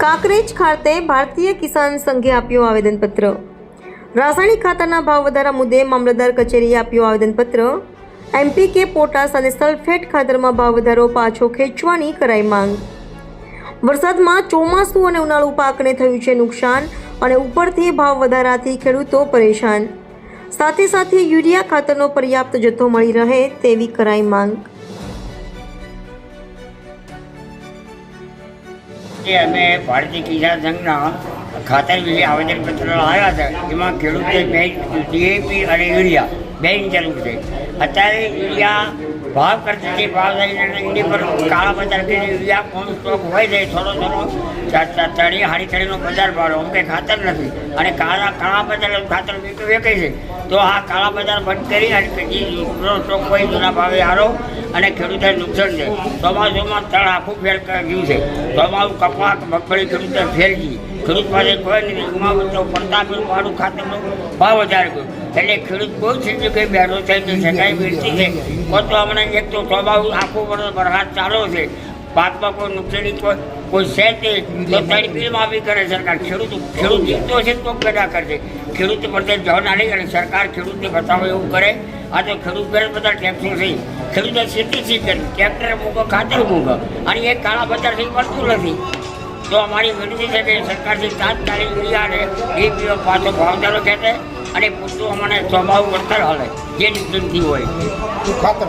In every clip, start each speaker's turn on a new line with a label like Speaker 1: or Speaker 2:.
Speaker 1: કાંકરેજ ખાતે ભારતીય કિસાન સંઘે આપ્યું આવેદનપત્ર. રાસાયણિક ખાતરના ભાવ વધારા મુદ્દે મામલતદાર કચેરીએ આપ્યું આવેદનપત્ર. એમપીકે પોટાસ અને સલ્ફેટ ખાતરમાં ભાવ વધારો પાછો ખેંચવાની કરાઈ માંગ. વરસાદમાં ચોમાસું અને ઉનાળુ પાકને થયું છે નુકસાન અને ઉપરથી ભાવ વધારાથી ખેડૂતો પરેશાન. સાથે સાથે યુરિયા ખાતરનો પર્યાપ્ત જથ્થો મળી રહે તેવી કરાઈ માંગ.
Speaker 2: કે અમે ભારતીય કિસાન સંઘના ખાતર વિશે આવેદનપત્ર આવ્યા હતા. એમાં ખેડૂતે બે ડીએપી અને યુરિયા, બે જરૂર છે. અત્યારે યુરિયા ભાવ કરતી જે ભાવ લઈને પર કાળા બજાર કે યુરિયા કોણ સ્ટોક હોય જાય થોડો થોડો તળી હાડી તળીનો બજાર ભાવ અમ કંઈ ખાતર નથી. અને કાળા કાળા બજાર ખાતર બીજું વેકે છે. તો આ કાળા બજાર બંધ કરી અને સ્ટોક હોય જૂના ભાવે હારો અને ખેડૂતોને નુકસાન છે. ચોમાસુમાં તળ આખું ફેર ગયું છે. ચોમાસું કપાસ, મગફળી ખેડૂતે ફેર ગઈ ખેડૂત પાસે કોઈ નથી. ગુમાવું પડતા ખાતરનો ભાવ વધારે ગયો. એટલે ખેડૂત કોઈ છે જે કંઈ બેઠો છે કે સગાઈ વેચતી છે. કોઈ તો હમણાં એક તો સ્વભાવ આખું વર્ષ વરસાદ ચાલો છે. પાકમાં કોઈ નુકસાની કોઈ કોઈ છે તે તો તારી બિલ માફી કરે સરકાર? ખેડૂત ખેડૂત જીતતો છે તો પેદા કરશે. ખેડૂત પ્રત્યે જવાન આલી અને સરકાર ખેડૂતને બતાવે એવું કરે. આ તો ખેડૂત ઘરે બધા ટેક્સો છે. ખેડૂતો ખેતી શી કરે? ટ્રેક્ટર મૂકો ખાતર મૂકો. અને એ કાળા બજારથી મળતું નથી. તો અમારી વિનંતી છે કે સરકારથી તાત્કાલિક યુરિયાને એ પીઓ પાછો ભાવદારો ખેંચે. અને પૂરતું અમને સ્વભાવ વળતર હાલે, જે નુકસાનથી હોય.
Speaker 3: ખાતર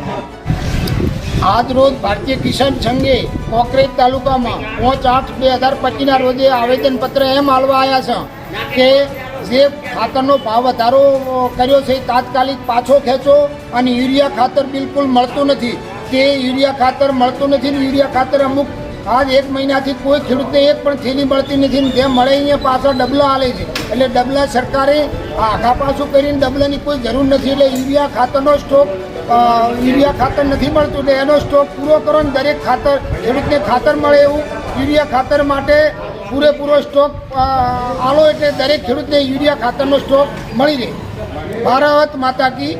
Speaker 3: આજ રોજ ભારતીય કિસાન સંઘે કોકરેજ તાલુકામાં પાંચ આઠ બે હજાર પચીસના રોજે આવેદનપત્ર એમ આલવા આવ્યા છે કે જે ખાતરનો ભાવ વધારો કર્યો છે, તાત્કાલિક પાછો ખેંચો અને યુરિયા ખાતર બિલકુલ મળતું નથી. તે યુરિયા ખાતર મળતું નથી યુરિયા ખાતર અમુક આજ એક મહિનાથી કોઈ ખેડૂતને એક પણ થેલી મળતી નથી ને જેમ મળે અહીંયા પાછળ ડબલા આલે છે. એટલે ડબલા સરકારે આખા પાછું કરીને ડબલાની કોઈ જરૂર નથી એટલે યુરિયા ખાતરનો સ્ટોક યુરિયા ખાતર નથી મળતું એટલે એનો સ્ટોક પૂરો કરો ને દરેક ખાતર ખેડૂતને ખાતર મળે એવું, યુરિયા ખાતર માટે પૂરેપૂરો સ્ટોક આલો એટલે દરેક ખેડૂતને યુરિયા ખાતરનો સ્ટોક મળી રહે. ભારત માતા કી